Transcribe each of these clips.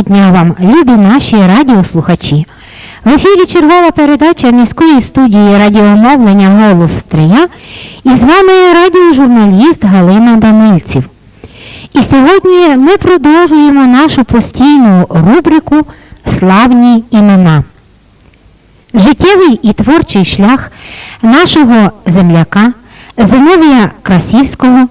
вдалого дня вам, любі наші радіослухачі. В ефірі чергова передача міської студії радіомовлення Голос Стрия і з вами радіожурналіст Галина Данильців. І сьогодні ми продовжуємо нашу постійну рубрику Славні імена. Життєвий і творчий шлях нашого земляка Зиновія Красівського,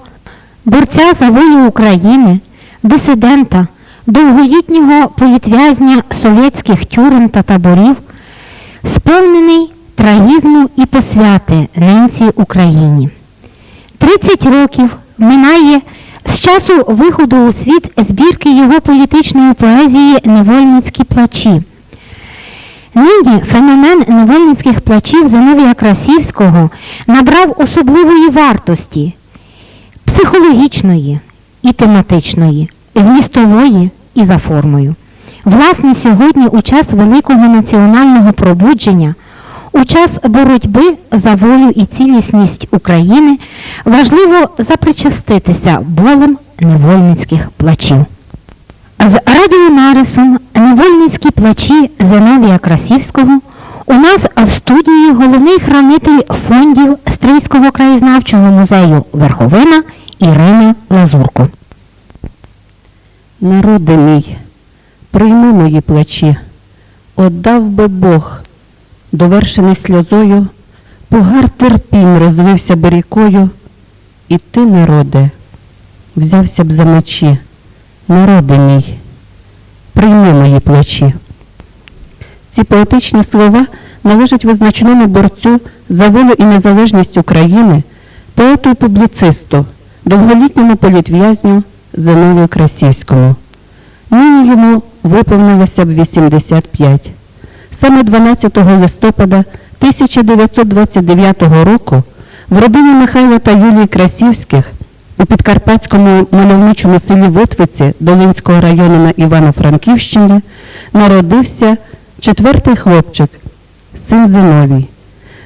борця за волю України, дисидента, довголітнього політв'язня совєтських тюрем та таборів, сповнений трагізму і посвяти ненці Україні. 30 років минає з часу виходу у світ збірки його політичної поезії Невольницькі плачі. Нині феномен невольницьких плачів Зиновія Красівського набрав особливої вартості психологічної і тематичної, змістової і за формою. Власне, сьогодні, у час великого національного пробудження, у час боротьби за волю і цілісність України, важливо запричаститися болем невольницьких плачів. З радіонарисом Невольницькі плачі Зиновія Красівського у нас в студії головний хранитель фондів Стрийського краєзнавчого музею Верховина Ірина Лазурко. Народи мій, прийми мої плачі, отдав би Бог, довершений сльозою, погар терпінь розвився би рікою, і ти, народе, взявся б за мечі, народи мій, прийми мої плачі. Ці поетичні слова належать визначному борцю за волю і незалежність України, поету і публіцисту, довголітньому політв'язню Зиновію Красівському. Нині йому виповнилося б 85. Саме 12 листопада 1929 року в родині Михайла та Юлії Красівських у підкарпатському мальовничому селі Витвиці Долинського району на Івано-Франківщині народився четвертий хлопчик, син Зиновій.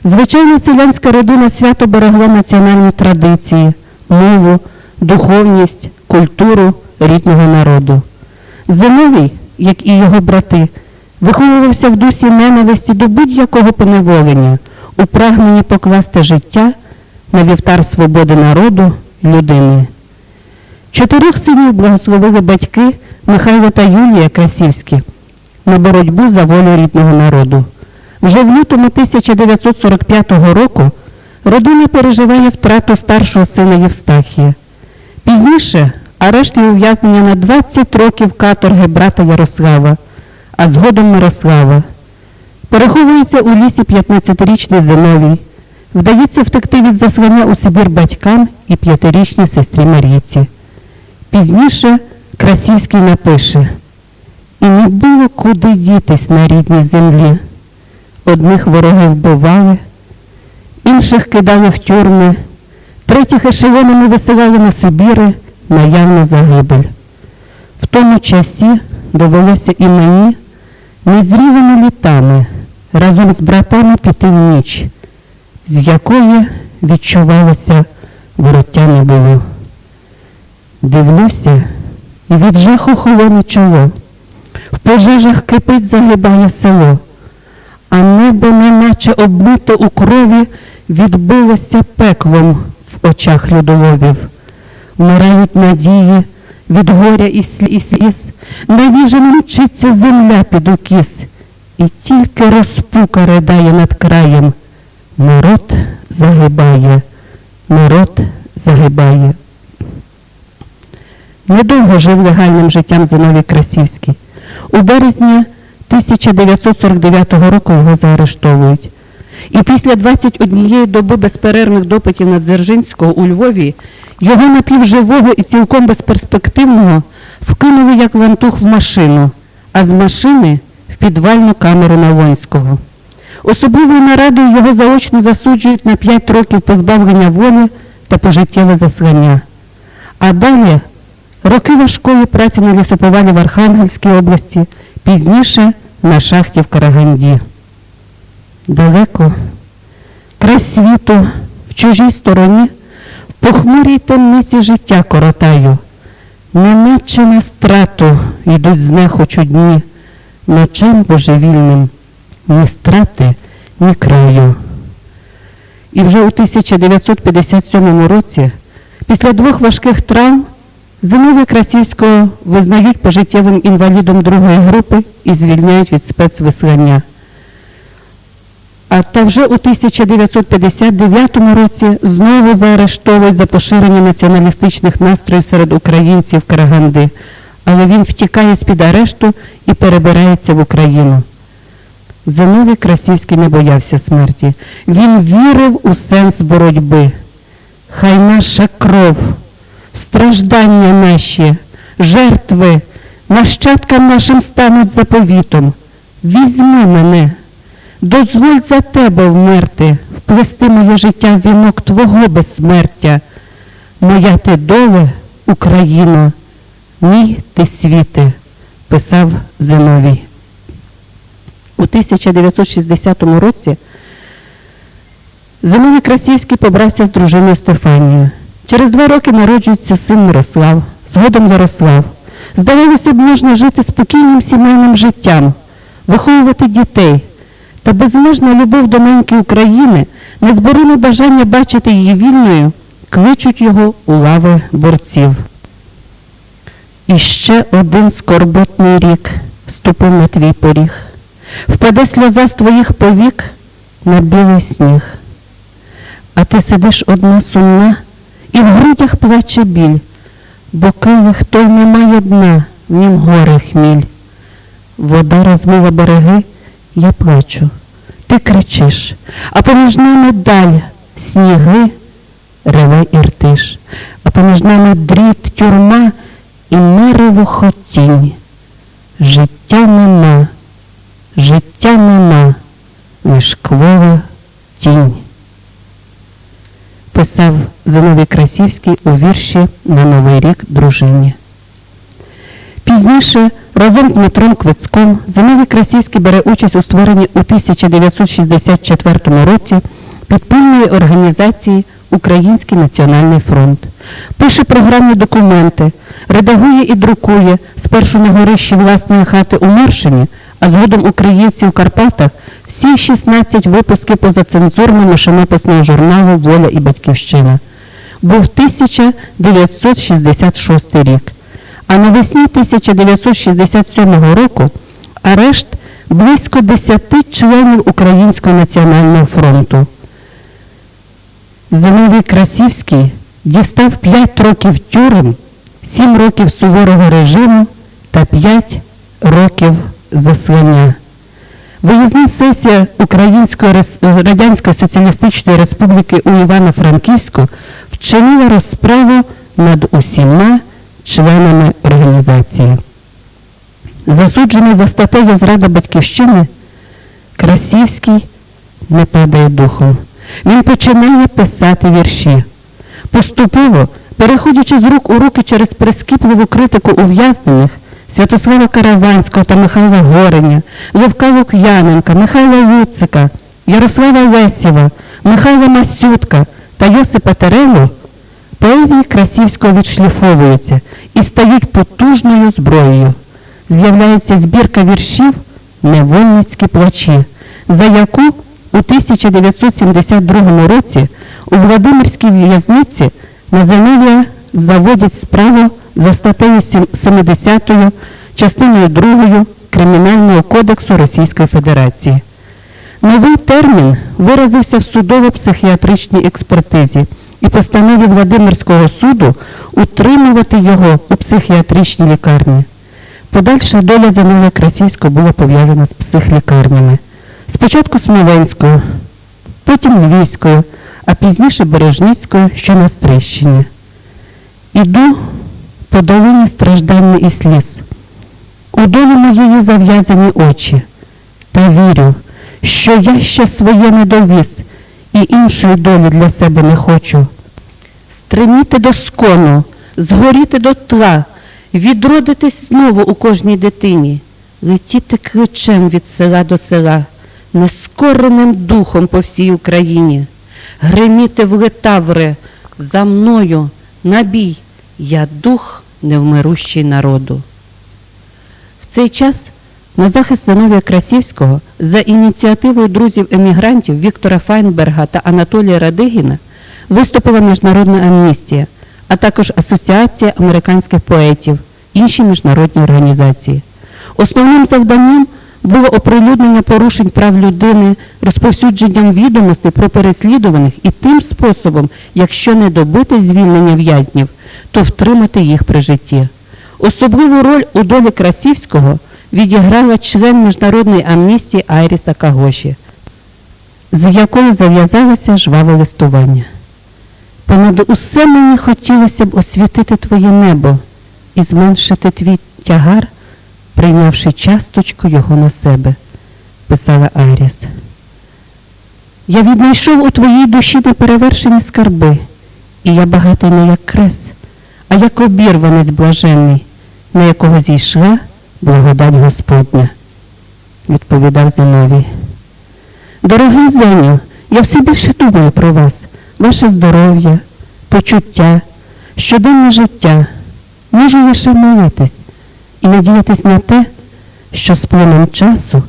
Звичайна селянська родина свято берегла національні традиції, мову, духовність, культуру рідного народу. Зиновій, як і його брати, виховувався в дусі ненависті до будь-якого поневолення, у прагненні покласти життя на вівтар свободи народу, людини. Чотирьох синів благословили батьки Михайло та Юлія Красівські на боротьбу за волю рідного народу. Вже в лютому 1945 року родина переживає втрату старшого сина Євстахія. Пізніше арешт і ув'язнення на 20 років каторги брата Ярослава, а згодом Мирослава. Переховується у лісі 15-річний Зиновій. Вдається втекти від заслання у Сибір батькам і п'ятирічній сестрі Марійці. Пізніше Красівський напише І не було куди дітись на рідній землі. Одних вороги вбивали, інших кидали в тюрми, третіх ешелонами висилали на Сибіри на явну загибель. В тому часі довелося і мені незрівими літами разом з братами піти в ніч, з якої відчувалося вороття не було. Дивлюся, і від жаху холоне чоло. В пожежах кипить, загибає село, а небо, неначе обмите у крові, відбилося пеклом очах людоловів. Вмирають надії від горя і слі- і сліз, навіжено мчиться земля під укіс, і тільки розпука ридає над краєм. Народ загибає, народ загибає. Недовго жив легальним життям Зиновій Красівський. У березні 1949 року його заарештовують. І після 21 доби безперервних допитів на Дзержинського у Львові його напівживого і цілком безперспективного вкинули як лантух в машину, а з машини в підвальну камеру Налонського. Особливою нарадою його заочно засуджують на 5 років позбавлення волі та пожиттєве заслання. А далі роки важкої праці на лісоповалі в Архангельській області, пізніше на шахті в Караганді. Далеко, край світу, в чужій стороні, в похмурій темниці життя коротаю. неначе на страту йдуть знехочу дні, ночам божевільним, ні страти, ні краю. І вже у 1957 році, після двох важких травм, Зиновія Красівського визнають пожиттєвим інвалідом другої групи і звільняють від спецвислання. А та вже у 1959 році знову заарештовують за поширення націоналістичних настроїв серед українців Караганди, але він втікає з-під арешту і перебирається в Україну. Зиновій Красівський не боявся смерті. Він вірив у сенс боротьби. Хай наша кров, страждання наші, жертви, нащадкам нашим стануть заповітом. Візьми мене, дозволь за тебе вмерти, вплести моє життя в вінок Твого безсмертя. Моя ти доле, Україно, мій ти світи, писав Зиновій. У 1960 році Зиновій Красівський побрався з дружиною Стефанією. Через два роки народжується син Мирослав, згодом Ярослав. Здавалося б, можна жити спокійним сімейним життям, виховувати дітей. Та безмежна любов до неньки України, незбориме бажання бачити її вільною, кличуть його у лави борців. І ще один скорботний рік ступив на твій поріг. Впаде сльоза з твоїх повік на білий сніг. А ти сидиш одна сумна, і в грудях плаче біль, бо килих той не має дна, в нім горе хміль. Вода розмила береги, я плачу, ти кричиш, а поміж нами даль, сніги, реве іртиш, а поміж нами дріт, тюрма і мерево хотінь. Життя нема, життя нема, лиш квола тінь. Писав Зиновій Красівський у вірші на Новий рік дружині. Пізніше разом з Дмитром Квицьком Зиновій Красівський бере участь у створенні у 1964 році підпільної організації Український національний фронт. Пише програмні документи, редагує і друкує спершу на горищі власної хати у Моршині, а згодом українці у Карпатах всі 16 випусків позацензурного машинописного журналу Воля і Батьківщина. Був 1966 рік. А навесні 1967 року арешт близько 10 членів Українського національного фронту. Зиновій Красівський дістав 5 років тюрем, 7 років суворого режиму та 5 років заслання. Виїзна сесія Української Радянської Соціалістичної Республіки у Івано-Франківську вчинила розправу над усіма членами організації. Засуджений за статтею Зрада Батьківщини, Красівський не падає духом. Він починає писати вірші. Поступово, переходячи з рук у руки через прискіпливу критику ув'язнених Святослава Караванського та Михайла Гореня, Левка Лук'яненка, Михайла Луцика, Ярослава Лесєва, Михайла Масютка та Йосипа Терелу, поезії Красівського відшліфовуються і стають потужною зброєю. З'являється збірка віршів Невольницькі плачі, за яку у 1972 році у Владимирській в'язниці на Зиновія заводять справу за статтею 70 частиною 2 Кримінального кодексу Російської Федерації. Новий термін виразився в судово-психіатричній експертизі і постанові Владимирського суду утримувати його у психіатричній лікарні. Подальша доля Зиновія Красівського була пов'язана з психлікарнями. Спочатку Смоленською, потім Львівською, а пізніше Бережницькою, що на Стрищині. Іду по долині страждання і сліз. У долі моєї зав'язані очі, та вірю, що я ще своє не довіз і іншої долі для себе не хочу. Стриміти до скону, згоріти до тла, відродитись знову у кожній дитині, летіти ключем від села до села, нескореним духом по всій Україні, гриміти в летаври, за мною набій, я дух невмирущий народу. В цей час на захист Зиновія Красівського за ініціативою друзів-емігрантів Віктора Файнберга та Анатолія Радигіна виступила Міжнародна амністія, а також Асоціація американських поетів, інші міжнародні організації. Основним завданням було оприлюднення порушень прав людини, розповсюдженням відомостей про переслідуваних і тим способом, якщо не добити звільнення в'язнів, то втримати їх при житті. Особливу роль у долі Красівського відіграла член міжнародної амністії Айріса Кагоші, з якою зав'язалося жваве листування. Понад усе мені хотілося б освітити твоє небо і зменшити твій тягар, прийнявши часточку його на себе, писала Айріс. Я віднайшов у твоїй душі неперевершені скарби, і я багатий не як крес, а як обірванець блаженний, на якого зійшла благодать Господня, відповідав Зиновій. Дорогий Зеню, я все більше думаю про вас, ваше здоров'я, почуття, щоденне життя. Можу лише молитись і надіятись на те, що з плином часу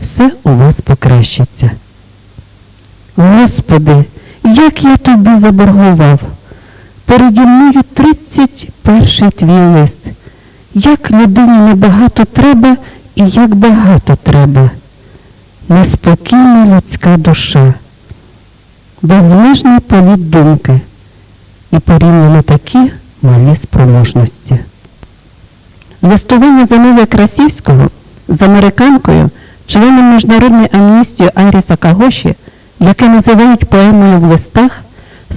все у вас покращиться. Господи, як я тобі заборгував. Переді мною 31 твій лист. Як людині небагато треба і як багато треба. Неспокійна людська душа, безмежний політ думки і порівняно такі малі спроможності. Листування Зиновія Красівського з американкою, членом міжнародної амністії Айріса Кагоші, яке називають поемою в листах,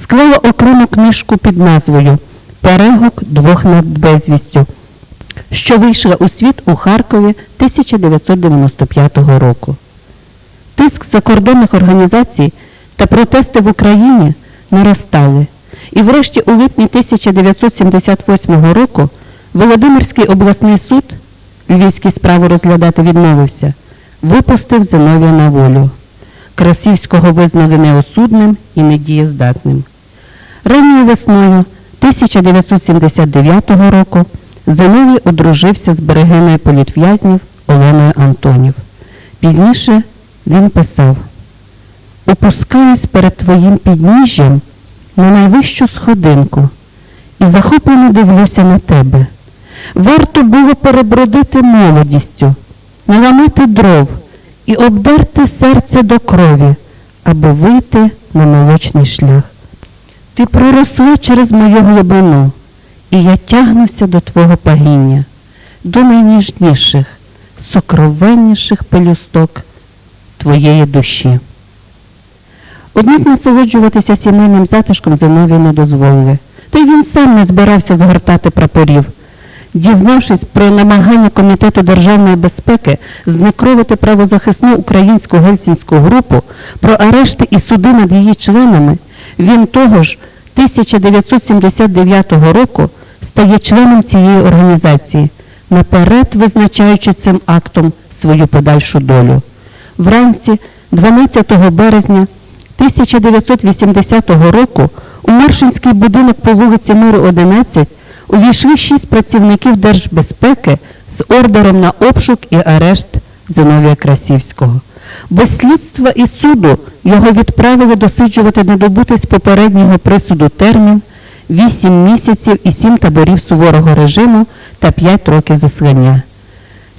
склала окрему книжку під назвою Перегук двох над безвістю, що вийшла у світ у Харкові 1995 року. Тиск закордонних організацій та протести в Україні наростали. І врешті у липні 1978 року Володимирський обласний суд, львівські справи розглядати відмовився, випустив Зиновія на волю. Красівського визнали неосудним і недієздатним. Ранньою весною 1979 року Зиновій одружився з берегиною політв'язнів Оленою Антонів. Пізніше він писав Опускаюсь перед твоїм підніжжям на найвищу сходинку і захоплено дивлюся на тебе. Варто було перебродити молодістю, наламати дров і обдерти серце до крові, аби вийти на молочний шлях. Ти проросла через мою глибину, і я тягнуся до твого пагіння, до найніжніших, сокровенніших пелюсток твоєї душі. Однак насолоджуватися сімейним затишком Зиновію не дозволили. Та й він сам не збирався згортати прапорів. Дізнавшись про намагання Комітету державної безпеки знекровити правозахисну українську гельсінську групу, про арешти і суди над її членами, він того ж 1979 року стає членом цієї організації, наперед визначаючи цим актом свою подальшу долю. Вранці 12 березня 1980 року у Маршинський будинок по вулиці Миру 11 увійшли шість працівників Держбезпеки з ордером на обшук і арешт Зиновія Красівського. Без слідства і суду його відправили досиджувати недобутий з попереднього присуду термін 8 місяців і 7 таборів суворого режиму та 5 років заслання.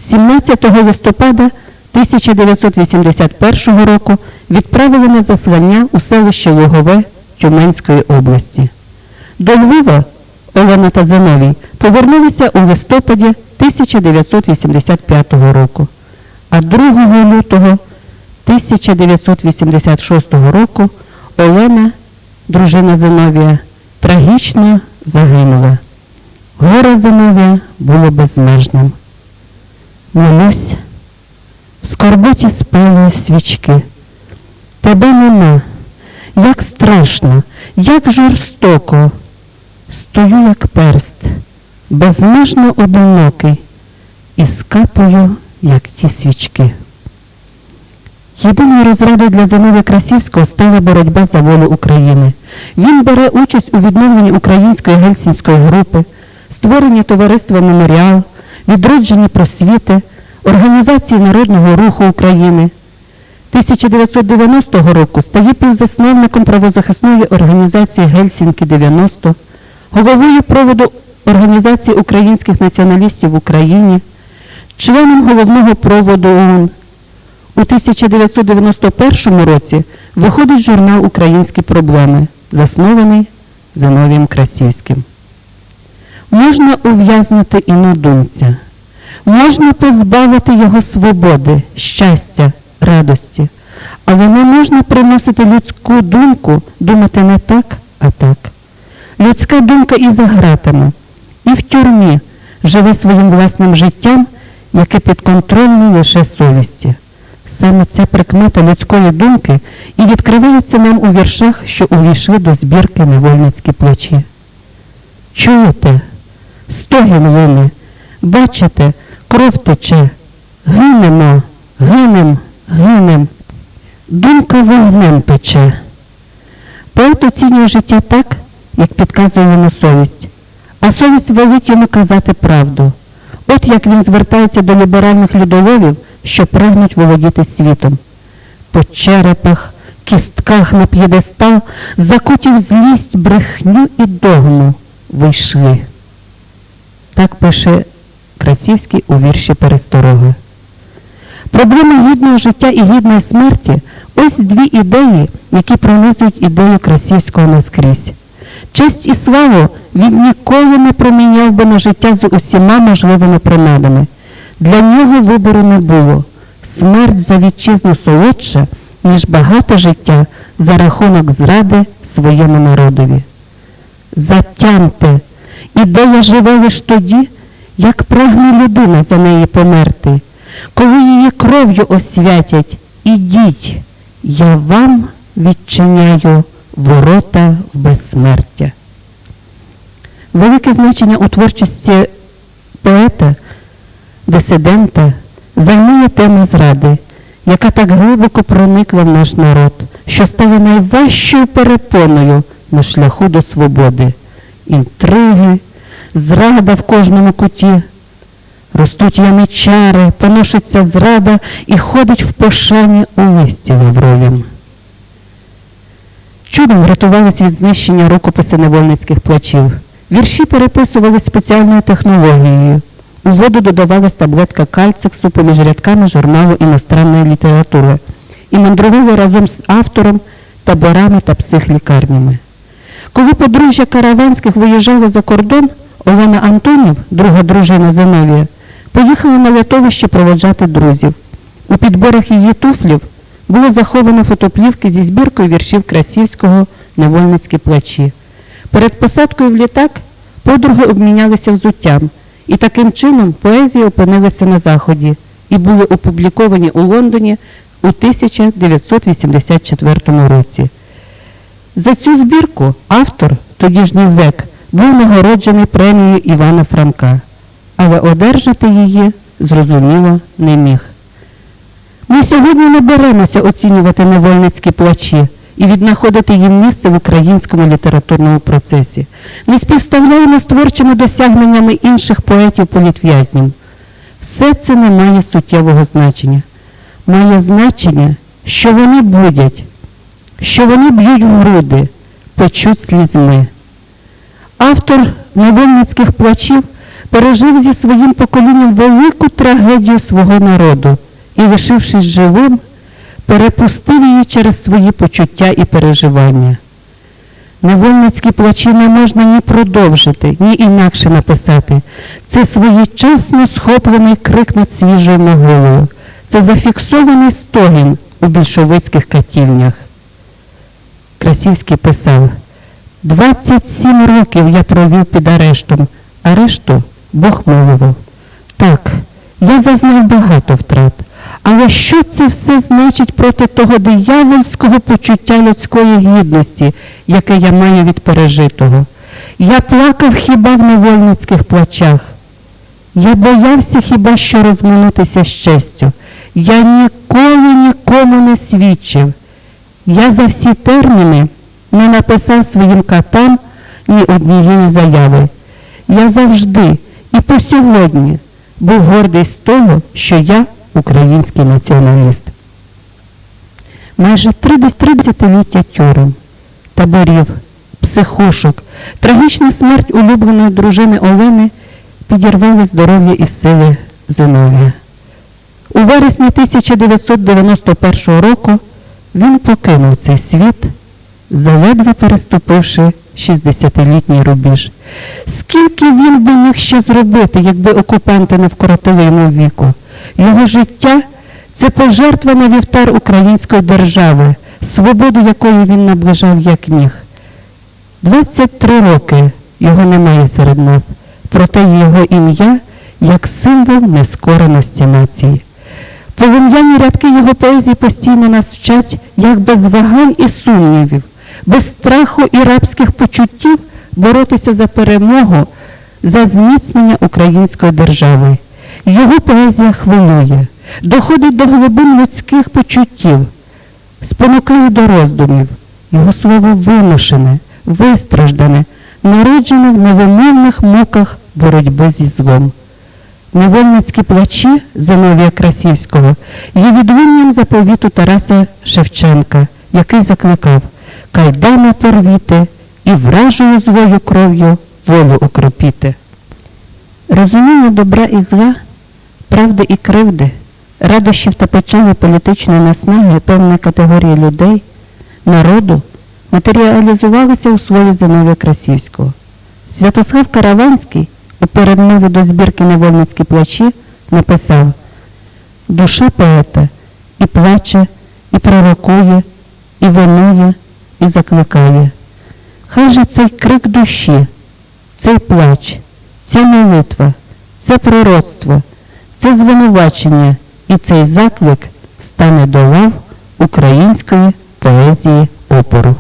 17 листопада 1981 року відправили на заслання у селище Лугове Тюменської області. До Львова Олена та Зиновій повернулися у листопаді 1985 року, а 2 лютого 1986 року Олена, дружина Зиновія, трагічно загинула. Горе Зиновія було безмежним. Молюсь, в скорботі спалює свічки. Тебе нема. Як страшно, як жорстоко. Стою, як перст, безмежно одинокий, і скапую, як ті свічки. Єдиною розрадою для Зиновія Красівського стала боротьба за волю України. Він бере участь у відновленні української гельсінської групи, створення товариства Меморіал, відродження просвіти, організації Народного руху України. 1990 року стає півзасновником правозахисної організації Гельсінки 90, головою проводу Організації українських націоналістів в Україні, членом головного проводу ОУН. У 1991 році виходить журнал Українські проблеми, заснований Зиновієм Красівським. Можна ув'язнути інодумця, можна позбавити його свободи, щастя, радості, але не можна приносити людську думку думати не так, а так. Людська думка і за гратами, і в тюрмі живе своїм власним життям, яке підконтрольне лише совісті. Саме ця прикмета людської думки і відкривається нам у віршах, що увійшли до збірки невольницькі плачі. Чуєте? Стогін луни, бачите, кров тече, гинемо, гинем, гинем, думка вогнем пече. Поет оцінює життя так, як підказує йому совість, а совість велить йому казати правду. От як він звертається до ліберальних людоловів, що прагнуть володіти світом. По черепах, кістках на п'єдестал закутів злість, брехню і догму вийшли. Так пише Красівський у вірші Пересторога. Проблема гідного життя і гідної смерті ось дві ідеї, які пронизують ідею Красівського наскрізь. Честь і славу він ніколи не проміняв би на життя з усіма можливими принадами. Для нього вибору не було. Смерть за вітчизну солодша, ніж багате життя за рахунок зради своєму народові. Затямте, ідея живе лиш тоді, як прагне людина за неї померти. Коли її кров'ю освятять, ідіть, я вам відчиняю ворота в безсмертя. Велике значення у творчості поета, дисидента займає тема зради, яка так глибоко проникла в наш народ, що стала найважчою перепоною на шляху до свободи. Інтриги, зрада в кожному куті. Ростуть яничари, поношиться зрада і ходить в пошані у листі лавровім. Чудом врятувались від знищення рукописи невольницьких плачів. Вірші переписувались спеціальною технологією. Воду додавалась таблетка кальциксу поміж рядками журналу іностранної літератури і мандрували разом з автором таборами та психлікарнями. Коли подружжя Караванських виїжджало за кордон, Олена Антонів, друга дружина Зиновія, поїхала на лятовище проводжати друзів. У підборах її туфлів було заховано фотоплівки зі збіркою віршів Красівського «Невольницькі плачі». Перед посадкою в літак подруги обмінялися взуттям, і таким чином поезія опинилася на Заході і були опубліковані у Лондоні у 1984 році. За цю збірку автор, тодішній зек, був нагороджений премією Івана Франка, але одержати її, зрозуміло, не міг. Ми сьогодні не беремося оцінювати невольницькі плачі і віднаходити їм місце в українському літературному процесі. Не співставляємо з творчими досягненнями інших поетів-політв'язнів. Все це не має суттєвого значення. Має значення, що вони будять, що вони б'ють в груди, печуть слізьми. Автор невольницьких плачів пережив зі своїм поколінням велику трагедію свого народу і, лишившись живим, перепустив її через свої почуття і переживання. Невольницькі плачі не можна ні продовжити, ні інакше написати. Це своєчасно схоплений крик над свіжою могилою. Це зафіксований стогін у більшовицьких катівнях. Красівський писав, 27 років я провів під арештом, а решту Бог милував. Так, я зазнав багато втрат, але що це все значить проти того диявольського почуття людської гідності, яке я маю від пережитого? Я плакав хіба в невольницьких плачах. Я боявся хіба що розминутися з честю. Я ніколи нікому не свідчив. Я за всі терміни не написав своїм катам ні однієї заяви. я завжди і по сьогодні був гордий з того, що я український націоналіст. Майже три дес- три десятиліття тюрем, таборів, психушок, трагічна смерть улюбленої дружини Олени підірвали здоров'я і сили Зиновія. У вересні 1991 року він покинув цей світ, заледве переступивши 60-літній рубіж. Скільки він би міг ще зробити, якби окупанти не вкоротили йому віку? Його життя це пожертва на вівтар української держави, свободу якої він наближав як міг. 23 роки його немає серед нас, проте його ім'я як символ нескореності нації. Полум'яні рядки його поезії постійно нас вчать, як без вагань і сумнівів, без страху і рабських почуттів боротися за перемогу, за зміцнення української держави. Його поезія хвилює, доходить до глибин людських почуттів, спонукає до роздумів. Його слово вимушене, вистраждане, народжене в невимовних муках боротьби зі злом. Невольницькі плачі Зиновія Красівського є відлунням заповіту Тараса Шевченка, який закликав «Кайдани порвіти і вражою злою кров'ю волю окропіти». Розуміння добра і зла, правди і кривди, радощів та печалі політичної наснаги певної категорії людей, народу матеріалізувалися у слові Зиновія Красівського. Святослав Караванський у передмові до збірки невольницькі плачі написав Душа поета і плаче, і пророкує, і винує, і закликає. Хай же цей крик душі, цей плач, ця молитва, це пророцтво, це звинувачення і цей заклик стане до лав української поезії опору.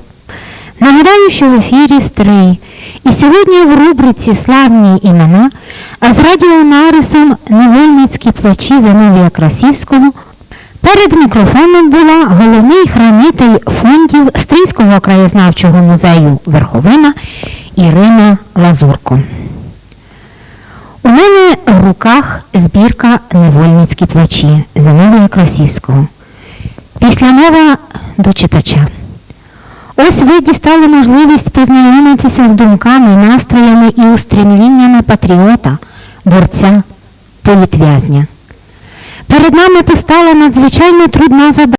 Нагадаю, що в ефірі Стрий. І сьогодні в рубриці Славні імена, а з радіонарисом Невольницькі плачі Зиновія Красівського перед мікрофоном була головний хранитель фондів Стрийського краєзнавчого музею Верховина Ірина Лазурко. Мене в руках збірка Невольницькі плачі Зиновія Красівського. Після мова до читача. Ось ви дістали можливість познайомитися з думками, настроями і устремліннями патріота, борця, політв'язня. Перед нами постала надзвичайно трудна задача.